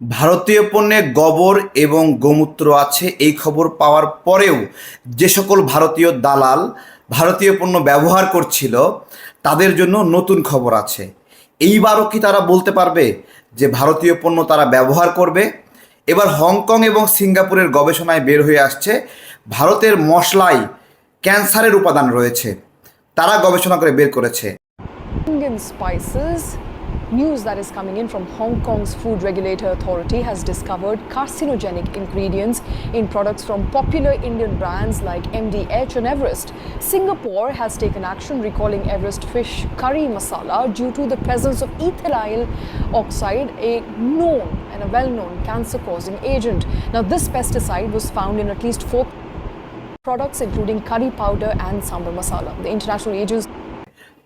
ভারতীয় পণ্যে গোবর এবং গোমূত্র আছে, এই খবর পাওয়ার পরেও যে সকল ভারতীয় দালাল ভারতীয় পণ্য ব্যবহার করছিল, তাদের জন্য নতুন খবর আছে। এইবারও কি তারা বলতে পারবে যে ভারতীয় পণ্য তারা ব্যবহার করবে? এবার হংকং এবং সিঙ্গাপুরের গবেষণায় বের হয়ে আসছে, ভারতের মশলায় ক্যান্সারের উপাদান রয়েছে। তারা গবেষণা করে বের করেছে. News that is coming in from Hong Kong's Food Regulator Authority has discovered carcinogenic ingredients in products from popular Indian brands like MDH and Everest. Singapore has taken action recalling Everest fish curry masala due to the presence of ethyl oxide, a known and a well known cancer causing agent. Now, this pesticide was found in at least four products, including curry powder and sambar masala. The international agency.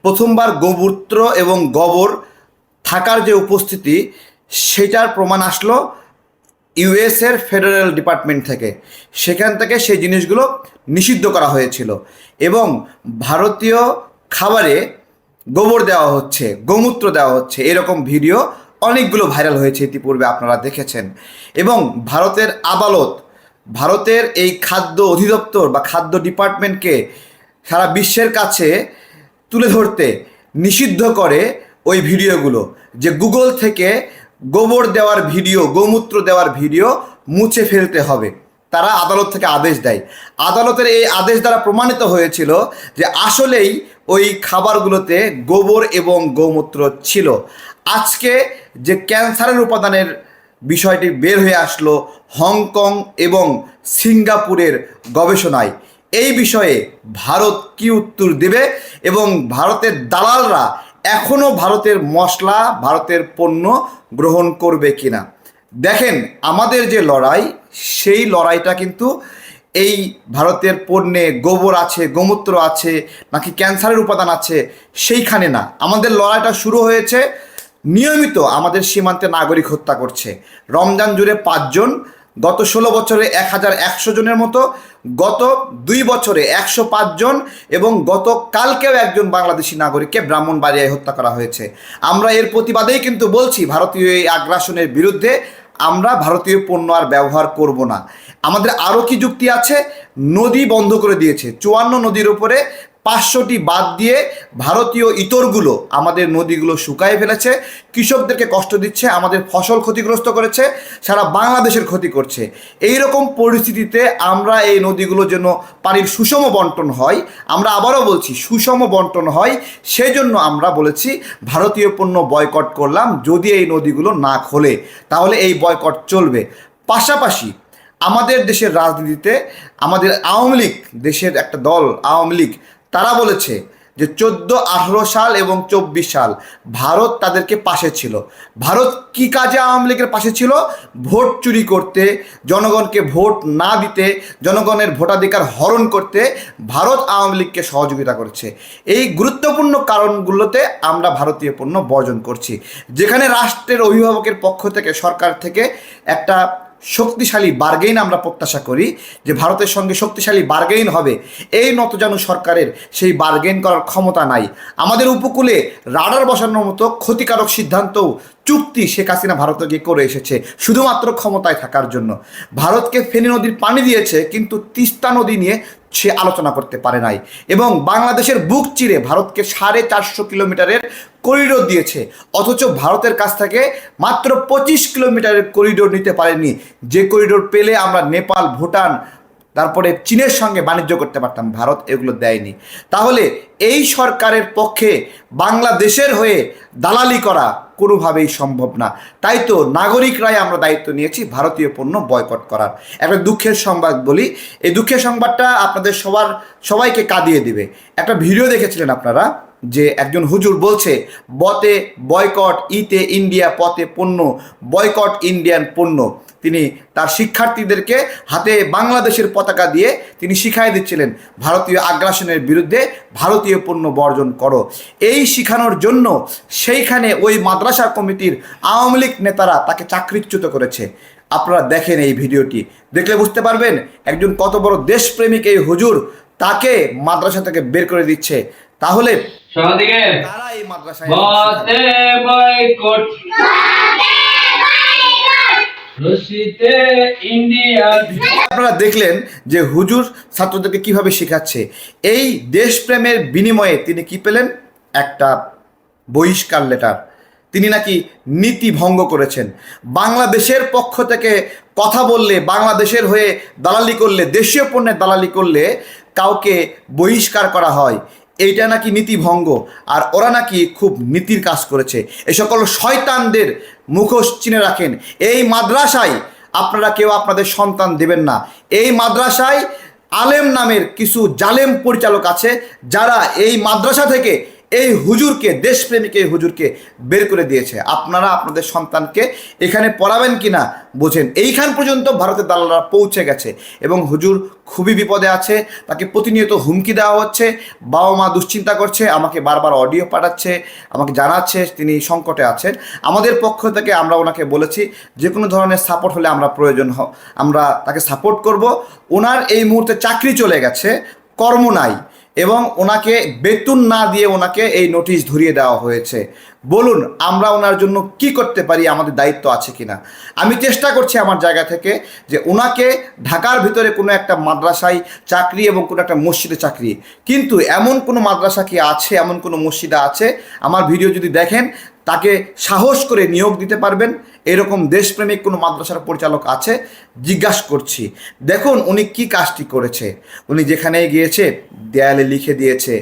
প্রথমবার গোমূত্র এবং গোবর থাকার যে উপস্থিতি, সেটার প্রমাণ আসলো ইউএসের ফেডারেল ডিপার্টমেন্ট থেকে। সেখান থেকে সেই জিনিসগুলো নিষিদ্ধ করা হয়েছিল এবং ভারতীয় খাবারে গোবর দেওয়া হচ্ছে, গোমূত্র দেওয়া হচ্ছে। এরকম ভিডিও অনেকগুলো ভাইরাল হয়েছে ইতিপূর্বে আপনারা দেখেছেন। এবং ভারতের আদালত, ভারতের এই খাদ্য অধিদপ্তর বা খাদ্য ডিপার্টমেন্টকে সারা বিশ্বের কাছে তুলে ধরতে নিষিদ্ধ করে ওই ভিডিওগুলো, যে গুগল থেকে গোবর দেওয়ার ভিডিও, গোমূত্র দেওয়ার ভিডিও মুছে ফেলতে হবে। তারা আদালত থেকে আদেশ দেয়। আদালতের এই আদেশ দ্বারা প্রমাণিত হয়েছিল যে আসলেই ওই খাবারগুলোতে গোবর এবং গোমূত্র ছিল। আজকে যে ক্যান্সারের উপাদানের বিষয়টি বের হয়ে আসলো হংকং এবং সিঙ্গাপুরের গবেষণায়। এই বিষয়ে ভারত কি উত্তর দেবে এবং ভারতের দালালরা এখনও ভারতের মশলা, ভারতের পণ্য গ্রহণ করবে কিনা? দেখেন, আমাদের যে লড়াই, সেই লড়াইটা কিন্তু এই ভারতের পণ্যে গোবর আছে, গোমূত্র আছে, নাকি ক্যান্সারের উপাদান আছে, সেইখানে না। আমাদের লড়াইটা শুরু হয়েছে নিয়মিত আমাদের সীমান্তে নাগরিক হত্যা করছে। রমজান জুড়ে পাঁচজন গত ষোলো বছরে এক হাজার একশো জনের মতো, গত দুই বছরে একশো জন এবং গত কালকেও একজন বাংলাদেশি নাগরিককে ব্রাহ্মণ ব্রাহ্মণবাড়িয়ায় হত্যা করা হয়েছে। আমরা এর প্রতিবাদেই কিন্তু বলছি, ভারতীয় এই আগ্রাসনের বিরুদ্ধে আমরা ভারতীয় পণ্য আর ব্যবহার করব না। আমাদের আরও কি যুক্তি আছে? নদী বন্ধ করে দিয়েছে। চুয়ান্ন নদীর উপরে পাঁচশোটি বাদ দিয়ে ভারতীয় ইতরগুলো আমাদের নদীগুলো শুকায় ফেলেছে, কৃষকদেরকে কষ্ট দিচ্ছে, আমাদের ফসল ক্ষতিগ্রস্ত করেছে, সারা বাংলাদেশের ক্ষতি করছে। এই রকম পরিস্থিতিতে আমরা এই নদীগুলো যেন পানির সুষম বন্টন হয়, আমরা আবারও বলছি সুষম বন্টন হয় সেই জন্য আমরা বলেছি ভারতীয় পণ্য বয়কট করলাম, যদি এই নদীগুলো না খোলে, তাহলে এই বয়কট চলবে। পাশাপাশি আমাদের দেশের রাজনীতিতে আমাদের আওয়ামী লীগ, দেশের একটা দল আওয়ামী লীগ তারা বলেছে যে চোদ্দ, আঠারো সাল এবং চব্বিশ সাল ভারত তাদেরকে পাশে ছিল। ভারত কি কাজে আওয়ামী লীগের পাশে ছিল? ভোট চুরি করতে, জনগণকে ভোট না দিতে, জনগণের ভোটাধিকার হরণ করতে ভারত আওয়ামী লীগকে সহযোগিতা করছে। এই গুরুত্বপূর্ণ কারণগুলোতে আমরা ভারতীয় পণ্য বর্জন করছি। যেখানে রাষ্ট্রের অভিভাবকের পক্ষ থেকে, সরকার থেকে একটা শক্তিশালী বার্গেইন আমরা প্রত্যাশা করি যে ভারতের সঙ্গে শক্তিশালী বার্গেইন হবে। এই নতজানু সরকারের সেই বার্গেইন করার ক্ষমতা নাই। আমাদের উপকূলে রাডার বসানোর মতো ক্ষতিকারক সিদ্ধান্তও চুক্তি শেখ হাসিনা ভারতে গিয়ে করে এসেছে, শুধুমাত্র ক্ষমতায় থাকার জন্য। ভারতকে ফেনী নদীর পানি দিয়েছে, কিন্তু তিস্তা নদী নিয়ে সে আলোচনা করতে পারে নাই। এবং বাংলাদেশের বুক চিরে ভারতকে সাড়ে চারশো কিলোমিটারের করিডোর দিয়েছে। অথচ ভারতের কাছ থেকে মাত্র পঁচিশ কিলোমিটারের করিডোর নিতে পারেনি। যে করিডোর পেলে আমরা নেপাল, ভুটান তারপরে চীনের সঙ্গে বাণিজ্য করতে পারতাম, ভারত এগুলো দেয়নি। তাহলে এই সরকারের পক্ষে বাংলাদেশের হয়ে দালালি করা কোনোভাবেই সম্ভব না। তাই তো নাগরিকরাই আমরা দায়িত্ব নিয়েছি ভারতীয় পণ্য বয়কট করার। একটা দুঃখের সংবাদ বলি, এই দুঃখের সংবাদটা আপনাদের সবার, সবাইকে কাঁদিয়ে দিবে। একটা ভিডিও দেখেছিলেন আপনারা? যে একজন হুজুর বলছে, বতে বয়কট ইতে ইন্ডিয়া পথে পণ্য, বয়কট ইন্ডিয়ান পণ্য। তিনি তার শিক্ষার্থীদেরকে হাতে বাংলাদেশের পতাকা দিয়ে তিনি শিখাই দিচ্ছিলেন, ভারতীয় আগ্রাসনের বিরুদ্ধে ভারতীয় পণ্য বর্জন করো। এই শিখানোর জন্য সেইখানে ওই মাদ্রাসা কমিটির আওয়ামী লীগ নেতারা তাকে চাকরিচ্যুত করেছে। আপনারা দেখেন এই ভিডিওটি। দেখলে বুঝতে পারবেন একজন কত বড় দেশপ্রেমিক এই হুজুর তাকে মাদ্রাসা থেকে বের করে দিচ্ছে। তাহলে তারা এই মাদ্রাসায় বতে বয়কট। রশিতে ইন্ডিয়া। আপনারা দেখলেন যে হুজুর ছাত্রদেরকে কীভাবে শেখাচ্ছে। এই দেশপ্রেমের বিনিময়ে তিনি কি পেলেন? একটা বহিষ্কার লেটার। তিনি নাকি নীতি ভঙ্গ করেছেন। বাংলাদেশের পক্ষ থেকে কথা বললে বাংলাদেশের হয়ে দালালি করলে দেশীয় পণ্যের দালালি করলে কাউকে বহিষ্কার করা হয়। এইটা নাকি নীতি ভঙ্গ আর ওরা নাকি খুব নীতির কাজ করেছে। এ সকল শয়তানদের মুখোশ চিনে রাখেন। এই মাদ্রাসায় আপনারা কেউ আপনাদের সন্তান দেবেন না। এই মাদ্রাসায় আলেম নামের কিছু জালেম পরিচালক আছে, যারা এই মাদ্রাসা থেকে এই হুজুরকে, দেশপ্রেমিক এই হুজুরকে বের করে দিয়েছে। আপনারা আপনাদের সন্তানকে এখানে পড়াবেন কি না বোঝেন। এইখান পর্যন্ত ভারতের দালালরা পৌঁছে গেছে এবং হুজুর খুবই বিপদে আছে। তাকে প্রতিনিয়ত হুমকি দেওয়া হচ্ছে। বাবা মা দুশ্চিন্তা করছে, আমাকে বারবার অডিও পাঠাচ্ছে, আমাকে জানাচ্ছে তিনি সংকটে আছেন। আমাদের পক্ষ থেকে আমরা ওনাকে বলেছি যে কোনো ধরনের সাপোর্ট হলে আমরা প্রয়োজন আমরা তাকে সাপোর্ট করব। ওনার এই মুহূর্তে চাকরি চলে গেছে, কর্ম নাই। এবং ওনাকে বেতন না দিয়ে ওনাকে এই নোটিশ ধরিয়ে দেওয়া হয়েছে। বলুন, আমরা ওনার জন্য কি করতে পারি, আমাদের দায়িত্ব আছে কিনা? আমি চেষ্টা করছি আমার জায়গা থেকে যে ওনাকে ঢাকার ভিতরে কোনো একটা মাদ্রাসায় চাকরি এবং কোনো একটা মসজিদে চাকরি। কিন্তু এমন কোনো মাদ্রাসা কি আছে, এমন কোনো মসজিদা আছে? আমার ভিডিও যদি দেখেন, তাকে সাহস করে নিয়োগ দিতে পারবেন। এরকম দেশপ্রেমিক কোনো মাদ্রাসার পরিচালক আছে? জিজ্ঞাসা করছি। দেখুন, উনি কি কাজটি করেছে? উনি যেখানে গিয়েছে, দেয়ালে লিখে দিয়েছে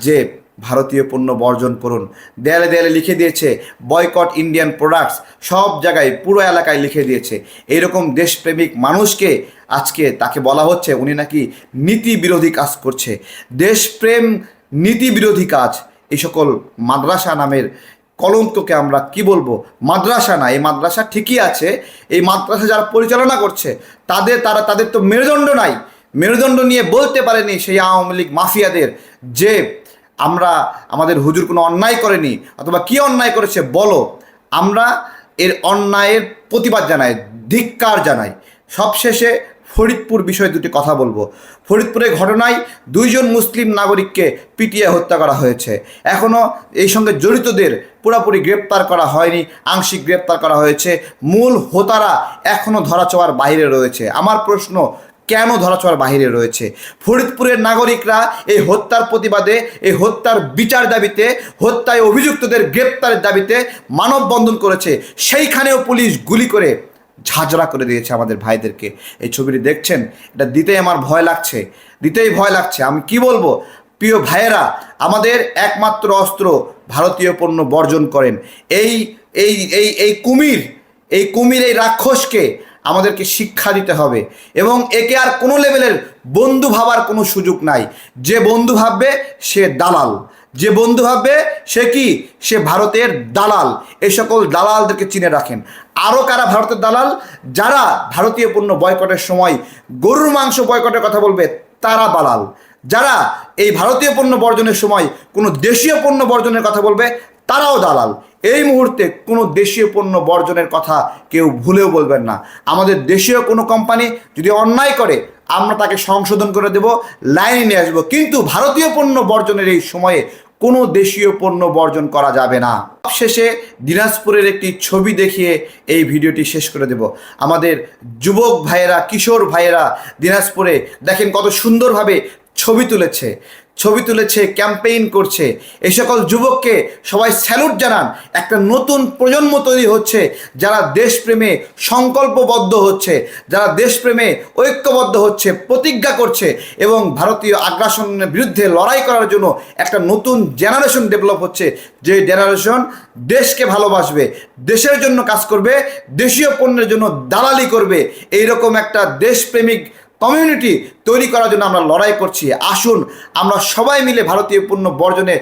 যে, ভারতীয় পণ্য বর্জন করুন। দেয়ালে দেয়ালে লিখে দিয়েছে, বয়কট ইন্ডিয়ান প্রোডাক্টস। সব জায়গায়, পুরো এলাকায় লিখে দিয়েছে। এইরকম দেশপ্রেমিক মানুষকে আজকে তাকে বলা হচ্ছে, উনি নাকি নীতি বিরোধী কাজ করছে। দেশপ্রেম নীতি বিরোধী কাজ, এই সকল মাদ্রাসা নামের কলঙ্ককে আমরা কি বলব? মাদ্রাসা না, এই মাদ্রাসা ঠিকই আছে, এই মাদ্রাসা যারা পরিচালনা করছে, তাদের, তারা, তাদের তো মেরুদণ্ড নাই। মেরুদণ্ড নিয়ে বলতে পারেনি সেই আওয়ামী লীগ মাফিয়াদের যে আমরা, আমাদের হুজুর কোনো অন্যায় করেনি, অথবা কি অন্যায় করেছে বলো। আমরা এর অন্যায়ের প্রতিবাদ জানাই, ধিক্কার জানাই। সবশেষে ফরিদপুর বিষয়ে দুটি কথা বলব। ফরিদপুরের ঘটনায় দুইজন মুসলিম নাগরিককে পিটিয়ে হত্যা করা হয়েছে। এখনও এই সঙ্গে জড়িতদের পুরোপুরি গ্রেপ্তার করা হয়নি, আংশিক গ্রেপ্তার করা হয়েছে। মূল হোতারা এখনও ধরাছোঁয়ার বাইরে রয়েছে। আমার প্রশ্ন, কেন ধরাছোঁয়ার বাহিরে রয়েছে? ফরিদপুরের নাগরিকরা এই হত্যার প্রতিবাদে, এই হত্যার বিচার দাবিতে, হত্যায় অভিযুক্তদের গ্রেপ্তারের দাবিতে মানববন্ধন করেছে। সেইখানেও পুলিশ গুলি করে ঝাঁঝরা করে দিয়েছে আমাদের ভাইদেরকে। এই ছবিটি দেখছেন? এটা দিতেই আমার ভয় লাগছে। দিতেই ভয় লাগছে। আমি কি বলব? প্রিয় ভাইয়েরা, আমাদের একমাত্র অস্ত্র ভারতীয় পণ্য বর্জন করেন। এই এই এই এই কুমির এই কুমির, এই রাক্ষসকে আমাদেরকে শিক্ষা দিতে হবে। এবং একে আর কোনো লেভেলের বন্ধু ভাবার কোনো সুযোগ নাই। যে বন্ধু ভাববে সে দালাল। যে বন্ধু ভাববে সে কি? সে ভারতের দালাল। এই সকল দালালদেরকে চিনে রাখেন। আরও কারা ভারতের দালাল? যারা ভারতীয় পণ্য বয়কটের সময় গরুর মাংস বয়কটের কথা বলবে, তারা দালাল। যারা এই ভারতীয় পণ্য বর্জনের সময় কোনো দেশীয় পণ্য বর্জনের কথা বলবে, তারাও দালাল। এই মুহূর্তে কোনো দেশীয় পণ্য বর্জনের কথা কেউ ভুলেও বলবেন না। আমাদের দেশীয় কোনো কোম্পানি যদি অন্যায় করে আমরা তাকে সংশোধন করে দেব, লাইনে নিয়ে আসব। কিন্তু ভারতীয় পণ্য বর্জনের এই সময়ে কোনো দেশীয় পণ্য বর্জন করা যাবে না। শেষে দিনাজপুরের একটি ছবি দেখিয়ে এই ভিডিওটি শেষ করে দেব। আমাদের যুবক ভাইয়েরা, কিশোর ভাইয়েরা দিনাজপুরে দেখেন কত সুন্দরভাবে ছবি তুলেছে। ছবি তুলেছে, ক্যাম্পেইন করছে। এই সকল যুবককে সবাই স্যালুট জানান, একটা নতুন প্রজন্ম তৈরি হচ্ছে যারা দেশপ্রেমে সংকল্পবদ্ধ হচ্ছে, যারা দেশপ্রেমে ঐক্যবদ্ধ হচ্ছে, প্রতিজ্ঞা করছে এবং ভারতীয় আগ্রাসনের বিরুদ্ধে লড়াই করার জন্য একটা নতুন জেনারেশন ডেভেলপ হচ্ছে। যে জেনারেশন দেশকে ভালোবাসবে, দেশের জন্য কাজ করবে, দেশীয় পণ্যের জন্য দালালি করবে, এইরকম একটা দেশপ্রেমিক কমিউনিটি তৈরি করার জন্য আমরা লড়াই করছি। আসুন, আমরা সবাই মিলে ভারতীয় পণ্য বর্জনে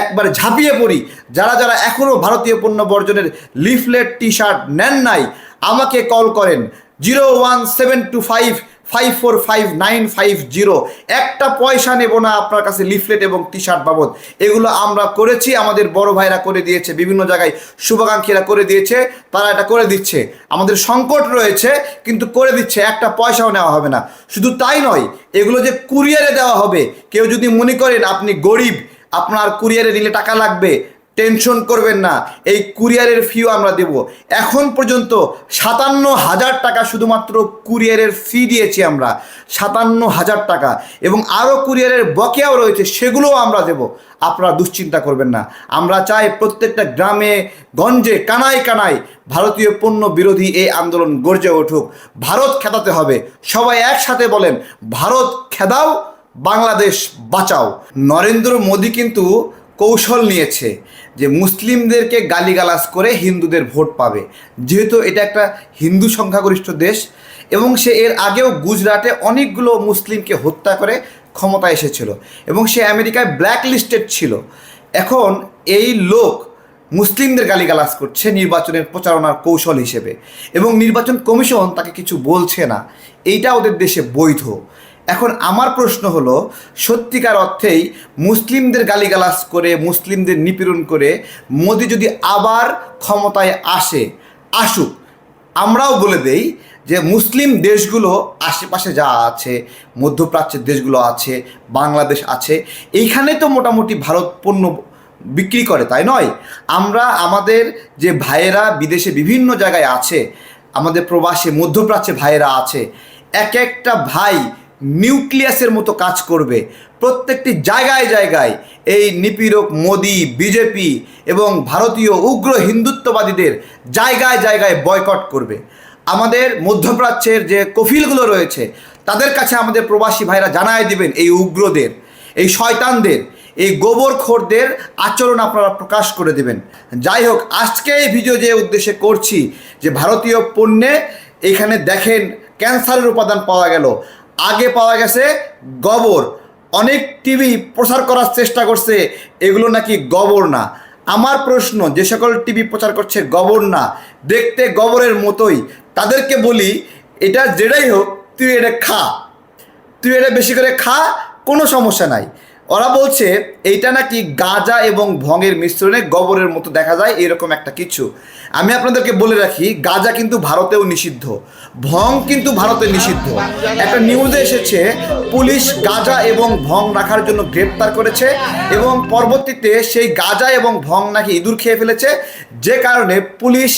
একবার ঝাঁপিয়ে পড়ি। যারা যারা এখনও ভারতীয় পণ্য বর্জনের লিফলেট টি শার্ট নেন নাই, আমাকে কল করেন। Zero one seven two five five four five nine five zero একটা পয়সা নেব না আপনার কাছে লিফলেট এবং টি শার্ট বাবদ। এগুলো আমরা করেছি, আমাদের বড় ভাইরা করে দিয়েছে, বিভিন্ন জায়গায় শুভাকাঙ্ক্ষীরা করে দিয়েছে, তারা এটা করে দিচ্ছে। আমাদের সংকট রয়েছে, কিন্তু করে দিচ্ছে, একটা পয়সাও নেওয়া হবে না। শুধু তাই নয়, এগুলো যে কুরিয়ারে দেওয়া হবে, কেউ যদি মনে করেন আপনি গরিব, আপনার কুরিয়ারে নিলে টাকা লাগবে টেনশন করবেন না। এই কুরিয়ারের ফিও আমরা দেব। এখন পর্যন্ত সাতান্ন হাজার টাকা শুধুমাত্র কুরিয়ারের ফি দিয়েছি আমরা। সাতান্ন হাজার টাকা। এবং আরও কুরিয়ারের বকেয়াও রয়েছে, সেগুলোও আমরা দেব। আপনারা দুশ্চিন্তা করবেন না। আমরা চাই প্রত্যেকটা গ্রামে, গঞ্জে, কানায় কানায় ভারতীয় পণ্য বিরোধী এই আন্দোলন গর্জে উঠুক। ভারত খেদাতে হবে। সবাই একসাথে বলেন, ভারত খেদাও, বাংলাদেশ বাঁচাও। নরেন্দ্র মোদী কিন্তু কৌশল নিয়েছে যে মুসলিমদেরকে গালিগালাজ করে হিন্দুদের ভোট পাবে। যেহেতু এটা একটা হিন্দু সংখ্যাগরিষ্ঠ দেশ এবং সে এর আগেও গুজরাটে অনেকগুলো মুসলিমকে হত্যা করে ক্ষমতায় এসেছিল এবং সে আমেরিকায় ব্ল্যাক লিস্টেড ছিল। এখন এই লোক মুসলিমদের গালিগালাজ করছে নির্বাচনের প্রচারণার কৌশল হিসেবে এবং নির্বাচন কমিশন তাকে কিছু বলছে না। এইটা ওদের দেশে বৈধ। এখন আমার প্রশ্ন হলো, সত্যিকার অর্থেই মুসলিমদের গালিগালাজ করে, মুসলিমদের নিপীড়ন করে মোদি যদি আবার ক্ষমতায় আসে, আসুক, আমরাও বলে দেই যে মুসলিম দেশগুলো আশেপাশে যা আছে, মধ্যপ্রাচ্যের দেশগুলো আছে, বাংলাদেশ আছে, এইখানে তো মোটামুটি ভারত পণ্য বিক্রি করে, তাই নয়? আমরা, আমাদের যে ভাইয়েরা বিদেশে বিভিন্ন জায়গায় আছে, আমাদের প্রবাসে মধ্যপ্রাচ্যে ভাইয়েরা আছে, এক একটা ভাই নিউক্লিয়াসের মতো কাজ করবে। প্রত্যেকটি জায়গায় জায়গায় এই নিপীড়ক মোদি, বিজেপি এবং ভারতীয় উগ্র হিন্দুত্ববাদীদের জায়গায় জায়গায় বয়কট করবে। আমাদের মধ্যপ্রাচ্যের যে কফিলগুলো রয়েছে, তাদের কাছে আমাদের প্রবাসী ভাইরা জানায় দিবেন এই উগ্রদের, এই শয়তানদের, এই গোবর গোবরখোরদের আচরণ আপনারা প্রকাশ করে দেবেন। যাই হোক, আজকে এই ভিডিও যে উদ্দেশ্যে করছি, যে ভারতীয় পণ্যে এখানে দেখেন, ক্যান্সারের উপাদান পাওয়া গেল। আগে পাওয়া গেছে গবর। অনেক টিভি প্রচার করার চেষ্টা করছে, এগুলো নাকি গবর না। আমার প্রশ্ন, যে সকল টিভি প্রচার করছে গবর না, দেখতে গবরের মতোই। তাদেরকে বলি, এটা যেটাই হোক, তুই এটা খা। তুই এটা বেশি করে খা, কোনো সমস্যা নাই। ওরা বলছে, এইটা নাকি গাঁজা এবং ভঙের মিশ্রণে গোবরের মতো দেখা যায়, এরকম একটা কিছু। আমি আপনাদেরকে বলে রাখি, গাঁজা কিন্তু ভারতেও নিষিদ্ধ। ভং কিন্তু ভারতে নিষিদ্ধ। একটা নিউজে এসেছে, পুলিশ গাঁজা এবং ভং রাখার জন্য গ্রেপ্তার করেছে এবং পরবর্তীতে সেই গাঁজা এবং ভং নাকি ইঁদুর খেয়ে ফেলেছে, যে কারণে পুলিশ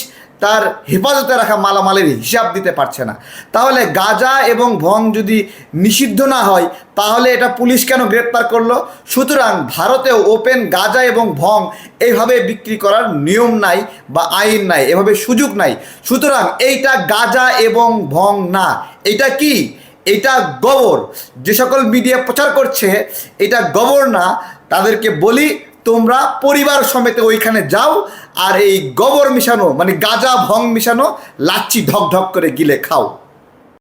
তার হেফাজতে রাখা মালামালের হিসাব দিতে পারছে না। তাহলে গাঁজা এবং ভং যদি নিষিদ্ধ না হয়, তাহলে এটা পুলিশ কেন গ্রেপ্তার করল? সুতরাং ভারতে ওপেন গাঁজা এবং ভং এইভাবে বিক্রি করার নিয়ম নাই বা আইন নাই, এভাবে সুযোগ নাই। সুতরাং এইটা গাঁজা এবং ভং না। এটা কি? এটা গোবর। যে সকল মিডিয়া প্রচার করছে, এটা গোবর না। তাদেরকে বলি তোমরা পরিবার সমেত ওইখানে যাও আর এই গোবর মিশানো মানে গাঁজা ভং মিশানো, লাচ্ছি ঢক ঢক করে গিলে খাও।